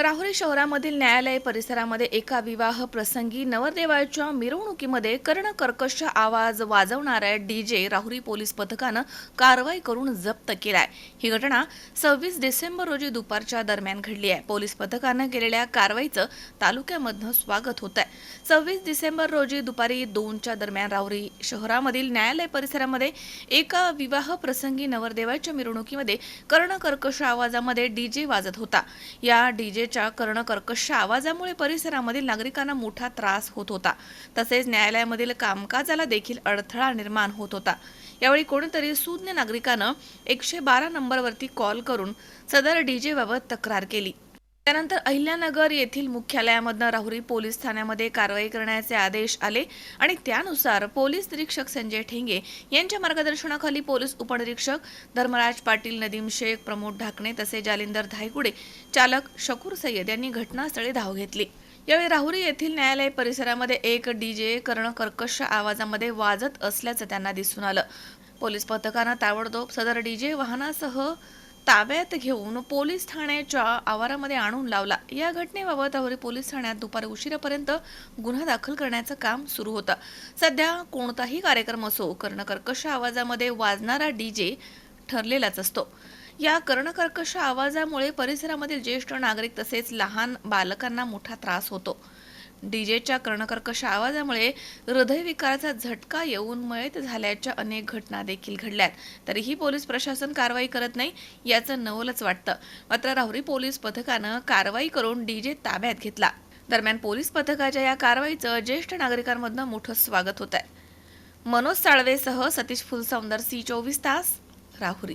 राहुरी शहरामधील न्यायालय परिसरामध्ये एका विवाह प्रसंगी नवरदेवाच्या मिरवणुकीमध्ये कर्णकर्कश आवाज वाजवणाऱ्या डीजे राहुरी पोलीस पथकानं कारवाई करून जप्त केलाय. ही घटना सव्वीस डिसेंबर रोजी दुपारच्या दरम्यान घडली आहे. पोलीस पथकानं केलेल्या कारवाईचं तालुक्यामधनं स्वागत होत आहे सव्वीस डिसेंबर रोजी दुपारी दोनच्या दरम्यान राहुरी शहरामधील न्यायालय परिसरामध्ये एका विवाह प्रसंगी नवरदेवाच्या मिरवणुकीमध्ये कर्णकर्कश आवाजामध्ये डीजे वाजत होता. या कर्ण कर्कश आवाजामुळे परिसरामधील नागरिकांना मोठा त्रास होत होता. तसेच न्यायालयामधील कामकाजाला देखील अडथळा निर्माण होत होता. यावेळी कोणीतरी सुज्ञ नागरिकानं एकशे बारा नंबरवरती कॉल करून सदर डीजे बाबत तक्रार केली. त्यानंतर अहिल्यानगर येथील मुख्यालयामधनं राहुरी पोलीस ठाण्यामध्ये कारवाई करण्याचे आदेश आले आणि त्यानुसार पोलीस निरीक्षक संजय ठेंगे यांच्या मार्गदर्शनाखाली पोलीस उपनिरीक्षक धर्मराज पाटील नदीम शेख प्रमोद ढाकणे तसेच जालिंदर धायगुडे चालक शकूर सय्यद यांनी घटनास्थळी धाव घेतली. यावेळी राहुरी येथील न्यायालय परिसरामध्ये एक डीजे कर्णकर्कश आवाजामध्ये वाजत असल्याचं त्यांना दिसून आलं. पोलीस पथकानं ताबडतोब सदर डीजे वाहनासह ताब्यात घेऊन पोलीस ठाण्याच्या आवारामध्ये आणून लावला. या घटनेबाबत अवरी पोलीस ठाण्यात दुपारी उशिरापर्यंत गुन्हा दाखल करण्याचं काम सुरू होतं. सध्या कोणताही कार्यक्रम असो कर्णकर्कश आवाजामध्ये वाजणारा डीजे ठरलेलाच असतो. या कर्णकर्कश आवाजामुळे परिसरामधील ज्येष्ठ नागरिक तसेच लहान बालकांना मोठा त्रास होतो. डीजेच्या कर्णकर्कश आवाजामुळे हृदयविकाराचा झटका येऊन मयत झाल्याच्या अनेक घटना देखील घडल्यात. तरीही पोलीस प्रशासन कारवाई करत नाही याचं नवलच वाटतं. मात्र राहुरी पोलीस पथकानं कारवाई करून डीजे ताब्यात घेतला. दरम्यान पोलीस पथकाच्या या कारवाईचं ज्येष्ठ नागरिकांमधनं मोठं स्वागत होत आहे मनोज साळवेसह सतीश फुलसौंदर सी चोवीस तास राहुरी.